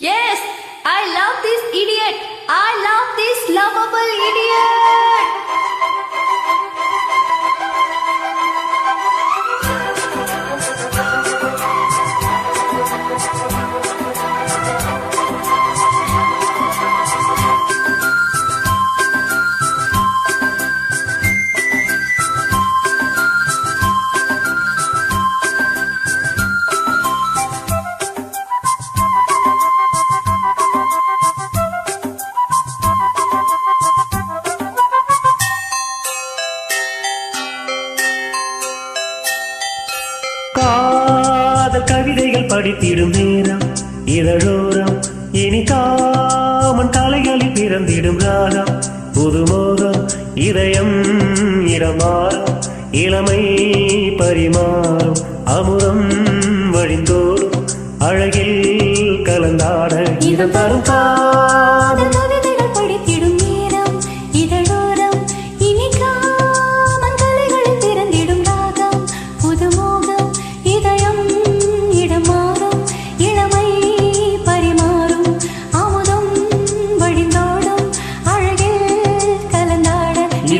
Yes, I love this idiot. I love this lovable idiot. காதல் கவிதைகள் படித்திடும் நேரம் இதழோரம். இனி காமன் தலைகளில் பிறந்திடும் ராகம் புதுமோகம் இதயம் இடமாறும் இளமை பரிமாறும் அமுதம்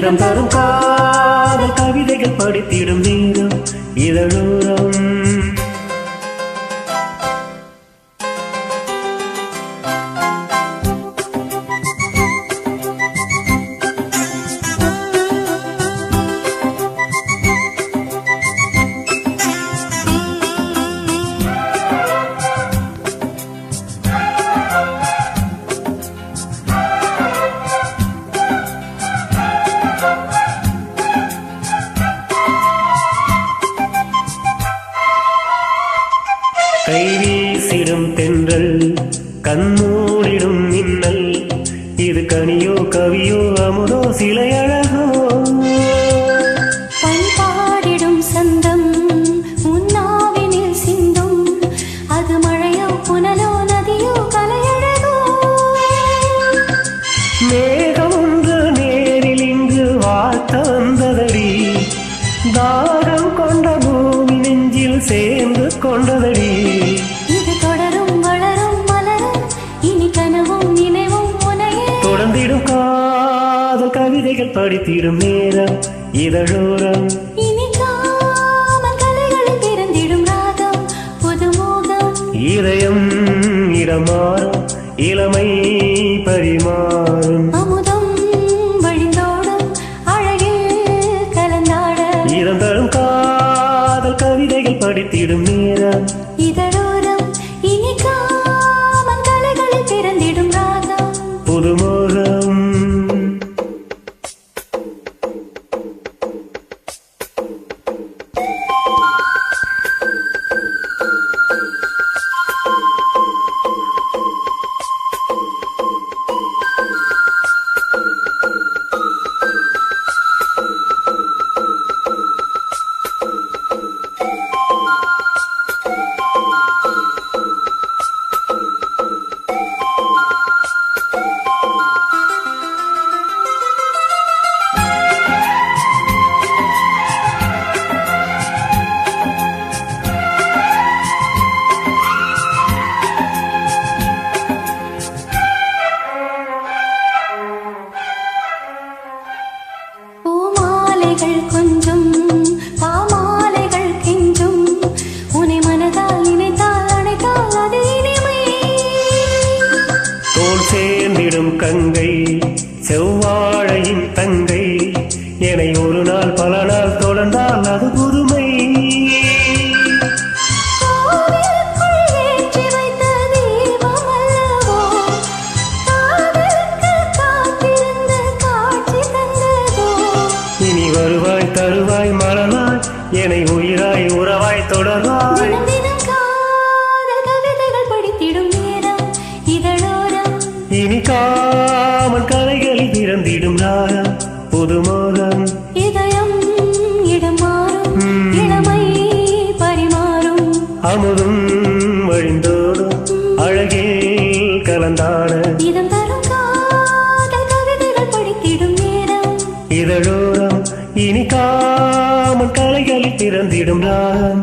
இதம் தரும் காதல் கவிதைகள் படித்திடும் நேரம் இதழோரம் கண்மூடிடும் மின்னல். இது கனியோ கவியோ அமுதோ சிலை அழகோ பண்பாடிடும் சந்தம் உன்னாவினில் சிந்தும். அது மழையோ புனலோ நதியோ கலையழகோ. மேகம் ஒன்று நேரில் இங்கு வார்த்த வந்ததடி தாகம் கொண்ட பூமி நெஞ்சில் சேர்ந்து கொண்டதடி கவிதைகள் படித்திடும் நேரம் இதழோரம். இதயம் இடமாறும் இளமை பரிமாறும். கங்கை செவ்வாழையின் தங்கை. என்னை ஒரு நாள் பல நாள் தொடர்ந்தால் அது புதுமை இனி வருவாய் தருவாய் மலனாய் என்னை உயிராய் உறவாய் தொடர்வாய். அமுதும் வழிந்தோடும் அழகில் கலந்தாட. இதழோரம் இனி காமன் கலைகளில் பிறந்திடும் ராகம்.